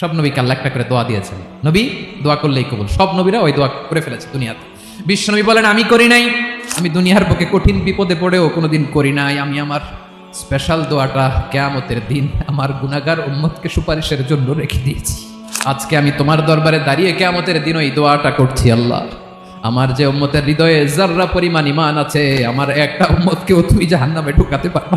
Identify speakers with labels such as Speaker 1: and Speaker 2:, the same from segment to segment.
Speaker 1: সব নবীকে আল্লাহ একটা করে দোয়া দিয়েছেন। নবী, দোয়া করলেই কবুল। সব নবীরা ওই দোয়া করে ফেলেছে দুনিয়াতে। বিশ্বনবী বলেন, আমি করি নাই। আমি দুনিয়ার পক্ষে কঠিন বিপদে পড়েও কোনোদিন করি নাই। আমি আমার স্পেশাল দোয়াটা কেয়ামতের দিন আমার গুনাগার উম্মতকে সুপারিশের জন্য রেখে দিয়েছি। আজকে আমি তোমার দরবারে দাঁড়িয়ে কেয়ামতের দিন ওই দোয়াটা করছি আল্লাহ। আমার যে উম্মতের হৃদয়ে জাররা পরিমাণ ইমান আছে, আমার একটা উম্মতকেও তুমি জাহান্নামে ঢুকাতে পারবা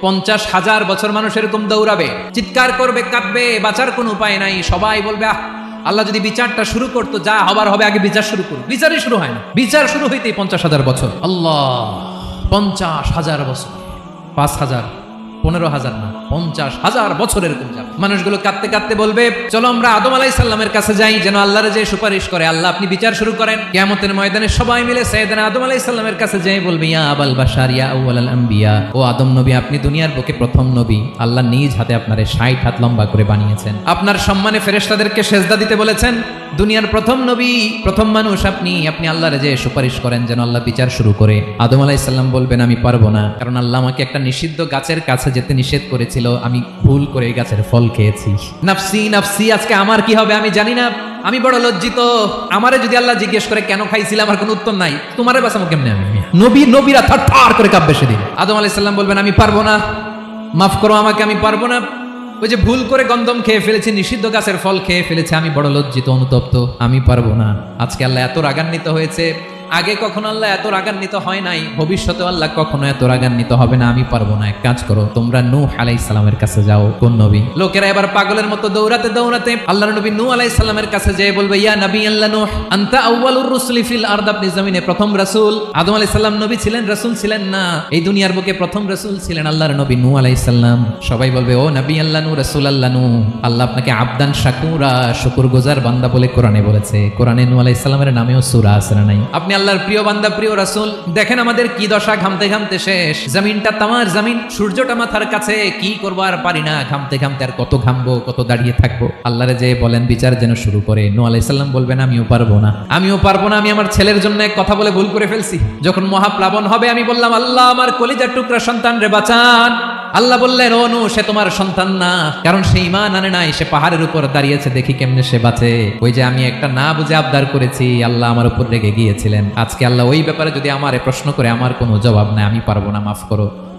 Speaker 1: পঞ্চাশ হাজার বছর মানুষ এরকম দৌড়াবে, চিৎকার করবে, কাঁদবে, বাঁচার কোনো উপায় নাই, সবাই বলবে, আহ, আল্লাহ যদি বিচারটা শুরু করতো, যা হবার হবে, আগে বিচার শুরু করুন বিচারই শুরু হয় না। বিচার শুরু হইতেই পঞ্চাশ হাজার বছর। আল্লাহ, পঞ্চাশ হাজার বছর, পাঁচ হাজার। পনেরো হাজার না, পঞ্চাশ হাজার বছর এরকম যাবে মানুষগুলো কাঁদতে কাঁদতে বলবে, চলো আমরা আদম আলাই সাল্লামের কাছে যাই, যেন আল্লাহর যে সুপারিশ করে, আল্লাহ আপনি বিচার শুরু করেন। কেমতের ময়দানে সবাই মিলে সৈয়দানা আদম আলাই সাল্লামের কাছে যাই বলবে, ইয়া আবাল বাশার, ইয়া আউয়াল আম্বিয়া। ও আদম নবী, আপনি দুনিয়ার বুকে প্রথম নবী। আল্লাহ নিজ হাতে আপনারে ষাট হাত লম্বা করে বানিয়েছেন। আপনার সম্মানে ফেরেশতাদেরকে সেজদা দিতে বলেছেন, দুনিয়ার প্রথম নবী, প্রথম মানুষ আপনি আপনি আল্লাহরে যে সুপারিশ করেন, যেন আল্লাহ বিচার শুরু করে। আদম আলাইসাল্লাম বলবেন, আমি পারব না, কারণ আল্লাহ আমাকে একটা নিষিদ্ধ গাছের কাছে যেতে নিষেধ করেছিল, আমি ভুল করে গাছের ফল খেয়েছি। নাফসি নাফসি, আজকে আমার কি হবে আমি জানি না। আমি বড় লজ্জিত। আমারে যদি আল্লাহ জিজ্ঞেস করে, কেন খাইছিলাম আমার কোনো উত্তর নাই। তোমারে বাঁচাবো কেমনে আমি? নবী, নবীরা থার থার করে কাঁপবে সেদিন। আদম আলাইসাল্লাম বলবেন, আমি পারব না। মাফ করো আমাকে, আমি পারব না। ওই যে ভুল করে গন্ধম খেয়ে ফেলেছি, নিষিদ্ধ গাছের ফল খেয়ে ফেলেছে, আমি বড় লজ্জিত, অনুতপ্ত। আমি পারব না। আজকে আল্লাহ এত রাগান্বিত হয়েছে। আগে কখনো আল্লাহ এত রাগান্বিত হয় নাই ভবিষ্যতে আল্লাহ কখনো এত রাগান্বিত হবে না, আমি পারব না, এক কাজ করো, তোমরা নূহ আলাই সালামের কাছে যাও, কোন নবী? লোকেরা এবার পাগলের মতো দৌড়াতে দৌড়াতে আল্লাহর নবী নূহ আলাই সালামের কাছে যেয়ে বলবে, ইয়া নবী আল্লাহ নূহ, আনতা আউয়ালুর রুসুলি ফিল আরদ, আপনি জমিনে প্রথম রাসূল। আদম আলাইহিস সালাম নবী ছিলেন, রাসূল ছিলেন না, এই দুনিয়ার বুকে প্রথম রাসূল ছিলেন আল্লাহর নবী নূহ আলাইহিস সালাম। সবাই বলবে, ও নবী আল্লাহ নূহ, রাসূল আল্লাহ নূহ, আল্লাহ আপনাকে আবদান, শাকুরা, শুকরগুজার বান্দা বলে কোরআনে বলেছে। কোরআনে নূহ আলাইহিস সালামের নামেও সূরা আছে না নাই? আপনি আল্লাহর প্রিয় বান্দা, প্রিয় রাসূল, দেখেন আমাদের কি দশা ঘামতে ঘামতে শেষ। জমিনটা তামার জমিন, সূর্যটা মাথার কাছে, কি করব আর পারি না, ঘামতে ঘামতে আর কত ঘামবো, কত দাঁড়িয়ে থাকব। আল্লাহরে যে বলেন, বিচার যেন শুরু করে। নূহ আলাইসাল্লাম বলবেন, আমিও পারব না। আমিও পারব না, আমি আমার ছেলের জন্য এক কথা বলে ভুল করে ফেলছি। যখন মহাপ্লাবন হবে, আমি বললাম, আল্লাহ, আমার কলিজার টুকরা সন্তান রে বাঁচান। আল্লাহ বললেন, ও নু সে তোমার সন্তান না। কারণ সে ইমান আনে নাই, সে পাহাড়ের উপর দাঁড়িয়েছে, দেখি কেমনে সে বাঁচে। ওই যে আমি একটা না বুঝে আবদার করেছি, আল্লাহ আমার উপর রেগে গিয়েছিলেন। আজকে আল্লাহ ওই ব্যাপারে যদি আমারে প্রশ্ন করে, আমার কোনো জবাব নাই, আমি পারব না, মাফ করো।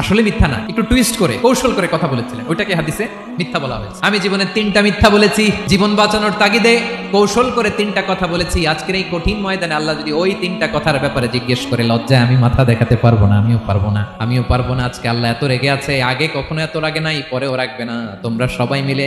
Speaker 1: আসলে মিথ্যা না, একটু টুইস্ট করে, কৌশল করে কথা বলেছিলেন। ওইটাকে হাদিসে মিথ্যা বলা হয়েছে। আমি জীবনে তিনটা মিথ্যা বলেছি, জীবন বাঁচানোর তাগিদে কৌশল করে তিনটা কথা বলেছি। আজকের এই কঠিন ময়দানে আল্লাহ যদি ওই তিনটা কথার ব্যাপারে জিজ্ঞেস করে, লজ্জায় আমি মাথা দেখাতে পারব না, আমিও পারব না, আমিও পারব না, আজকে আল্লাহ এত রেগে আছে, আগে কখনো এত রাগে নাই, পরেও রাখবে না। তোমরা সবাই মিলে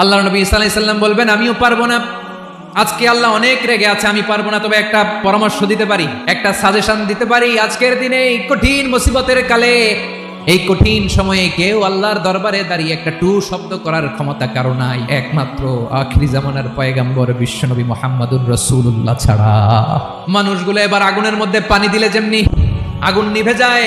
Speaker 1: আল্লাহ নবী ইসা আলাইসাল্লাম বলবেন, আমিও পারব না। আজকে আল্লাহ অনেক রেগে আছে, আমি পারব না। তবে একটা পরামর্শ দিতে পারি, একটা সাজেশন দিতে পারি। আজকের দিনে এই কঠিন মুসিবতের কালে, এই কঠিন সময়ে কেউ আল্লাহর দরবারে দাঁড়িয়ে একটা টু শব্দ করার ক্ষমতা কারও নাই। একমাত্র আখিরি জামানার পয়গাম্বর বিশ্বনবী মোহাম্মদুর রসুল্লাহ ছাড়া। মানুষগুলো এবার আগুনের মধ্যে পানি দিলে যেমনি আগুন নিভে যায়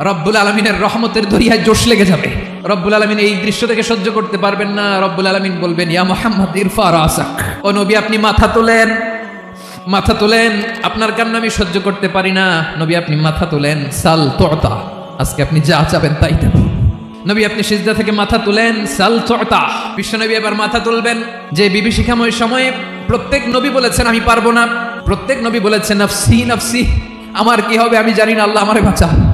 Speaker 1: রব্বুল আলমিনের রহমতের দরিয়ায় জোশ লেগে যাবে। রব্বুল আলমিন এই দৃশ্য থেকে সহ্য করতে পারবেন না। রব্বুল আলমিন বলবেন, ইয়া মোহাম্মদ, ইরফা, রাসাক। ও নবী, আপনি মাথা তোলেন। মাথা তোলেন। আপনার কান্না আমি সহ্য করতে পারি না। নবী, আপনি মাথা তোলেন। সাল তোতা। আজকে আপনি যা চাবেন তাই দেব। নবী, আপনি সিজদা থেকে মাথা তুলেন। সাল তোতা। বিশ্বনবী এবার মাথা তুলবেন। যে বিভীষিকাময় সময়ে প্রত্যেক নবী বলেছেন, আমি পারব না। প্রত্যেক নবী বলেছেন, নফসি নফসি, আমার কি হবে আমি জানি না, আল্লাহ আমারে বাঁচা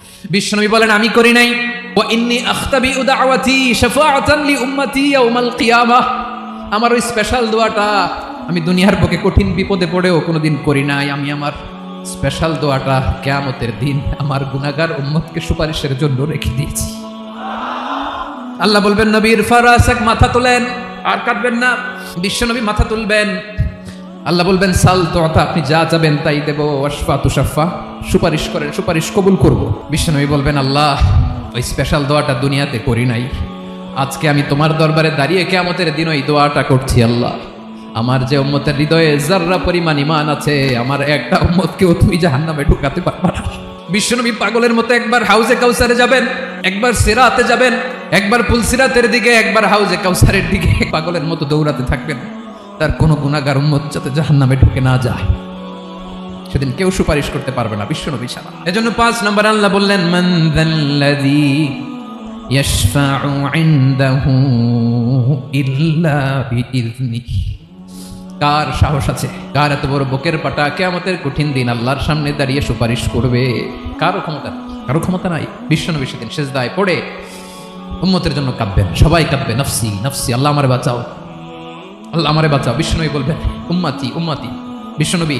Speaker 1: বিশ্বনবী বলেন, আমি করি নাই। আমার ওই স্পেশাল দোয়াটা আমি দুনিয়ার বুকে কঠিন বিপদে পড়েও কোনোদিন করি নাই। আমি আমার স্পেশাল দোয়াটা কেয়ামতের দিন আমার গুনাগার উম্মতকে সুপারিশের জন্য রেখে দিয়েছি। আল্লাহ বলবেন নবীর ফারাসাক মাথা তোলেন। আর কাটবেন না। বিশ্বনবী মাথা তুলবেন। আল্লাহ বলবেন, সাল তোয়াতা আপনি যা যাবেন তাই দেবো। ওয়াসফা তুষাফা সুপারিশ করেন, সুপারিশ কবুল করব। বিশ্বনবী বলবেন, আল্লাহ, ওই স্পেশাল দোয়াটা দুনিয়াতে করি নাই। আজকে আমি তোমার দরবারে দাঁড়িয়ে কেয়ামতের দিন ওই দোয়াটা করছি, আল্লাহ। আমার যে উম্মতের হৃদয়ে জাররা পরিমাণ ইমান আছে, আমার একটা উম্মতকেও তুই জাহান্নামে ঢুকাতে পারবা না। বিশ্বনবী পাগলের মতো একবার হাউজে কাউসারে যাবেন, একবার সেরাতে যাবেন, একবার পুলসিরাতের দিকে, একবার হাউজে কাউসারের দিকে। পাগলের মতো দৌড়াতে থাকবেন। তার কোনো গুণাগার উম্মত যাতে জাহান্নামে ঢুকে না যায়। সেদিন কেউ সুপারিশ করতে পারবে না বিশ্বনবী ছাড়া। এজন্য পাঁচ নম্বর আল্লাহ বললেন, মান বিইذনিহি কার সাহস আছে? কার এত বড় বুকের পাটা? কেয়ামতের কঠিন দিন আল্লাহর সামনে দাঁড়িয়ে সুপারিশ করবে। কারও ক্ষমতা। কারও ক্ষমতা নাই। বিশ্বনবী সেদিন শেষ সেজদায় পড়ে উম্মতের জন্য কাঁদবেন। সবাই কাঁদবে, নফসি নফসি, আল্লাহ আমারে বাঁচাও। আল্লাহ আমারে বাঁচাও। বিশ্বনবী বলবেন, উম্মাতি উম্মাতি। বিশ্বনবী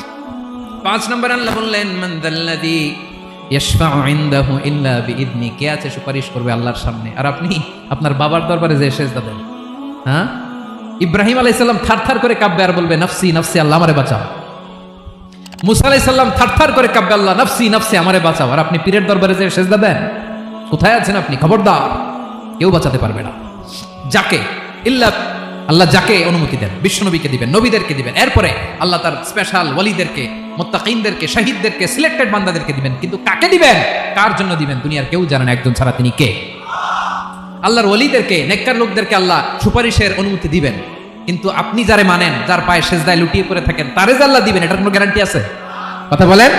Speaker 1: পাঁচ নম্বর আল্লাহ বললেন, মান দাল্লাযী ইয়াশফাউ ইনদাহু ইল্লা বিইذনি কে আছে সুপারিশ করবে আল্লাহর সামনে? আর আপনি, আপনার বাবার দরবারে যে সেজদা দেন হ্যাঁ? ইব্রাহিম আলাইহিস সালাম থারথার করে কাঁপবে আর বলবে, নফসি নফসি, আল্লাহ আমারে বাঁচাও। মুসা আলাইহিস সালাম থারথার করে কাঁপবে আল্লাহ, নফসি নফসি, আমারে বাঁচাও। আর আপনি পীরের দরবারে যে সেজদা দেন, কোথায় আছেন আপনি? খবরদার, কেউ বাঁচাতে পারবে না। যাকে, ইল্লা, আল্লাহ যাকে অনুমতি দেন, বিশ্বনবীকে দিবেন, নবীদেরকে দিবেন। এরপরে আল্লাহ তার স্পেশাল ওয়ালিদেরকে মোত্তাকিনদেরকে, শহীদদেরকে সিলেক্টেড বান্দাদেরকে দিবেন। কিন্তু কাকে দিবেন? কার জন্য দিবেন? দুনিয়ার কেউ জানেন একজন ছাড়া তিনি কে? আল্লাহর ওলিদেরকে, নেককার লোকদেরকে আল্লাহ সুপারিশের অনুমতি দিবেন। কিন্তু আপনি যারে মানেন, যার পায়ে সেজদায় লুটিয়ে পড়ে থাকেন, তারে যে আল্লাহ দিবেন, এটার কোনো গ্যারান্টি আছে? কথা বলেন?